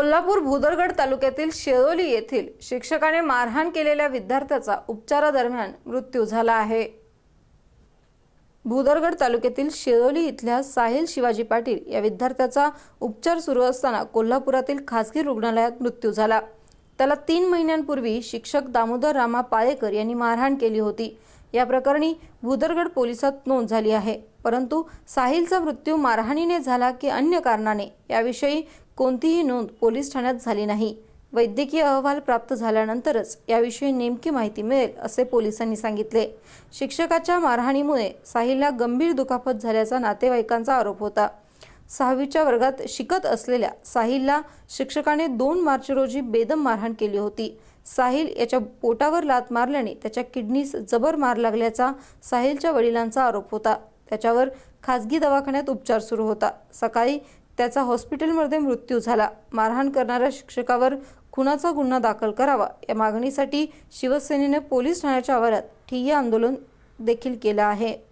कोल्हापूर भुदरगड तालुक्यातील शेरोली येथील शिक्षकाने मारहाण केलेल्या विद्यार्थ्याचा उपचारादरम्यान मृत्यू झाला आहे. भुदरगड तालुक्यातील शेरोली इथल्या साहिल शिवाजी पाटील या विद्यार्थ्याचा उपचार सुरू असताना कोल्हापुरातील खासगी रुग्णालयात मृत्यू झाला. त्याला तीन महिन्यांपूर्वी शिक्षक दामोदर रामा पाळेकर यांनी मारहाण केली होती. या प्रकरणी भुदरगड पोलिसात नोंद झाली आहे. परंतु साहिलचा मृत्यू मारहाणीने झाला की अन्य कारणाने याविषयी कोणतीही नोंद पोलीस ठाण्यात झाली नाही. वैद्यकीय अहवाल प्राप्त झाल्यानंतरच याविषयी नेमकी माहिती मिळेल असे पोलिसांनी सांगितले. शिक्षकाच्या मारहाणीमुळे साहिलला गंभीर दुखापत झाल्याचा नातेवाईकांचा आरोप होता. सहावीच्या वर्गात शिकत असलेल्या साहिलला शिक्षकाने दोन मार्च रोजी बेदम मारहाण केली होती. साहिल याच्या पोटावर लात मारल्याने त्याच्या किडनीस जबर मार लागल्याचा साहिलच्या वडिलांचा आरोप होता. त्याच्यावर खाजगी दवाखान्यात उपचार सुरू होता. सकाळी त्याचा हॉस्पिटलमध्ये मृत्यू झाला. मारहाण करणाऱ्या शिक्षकावर खुनाचा गुन्हा दाखल करावा या मागणीसाठी शिवसेनेने पोलीस ठाण्याच्या आवारात ठिय्या आंदोलन देखील केलं आहे.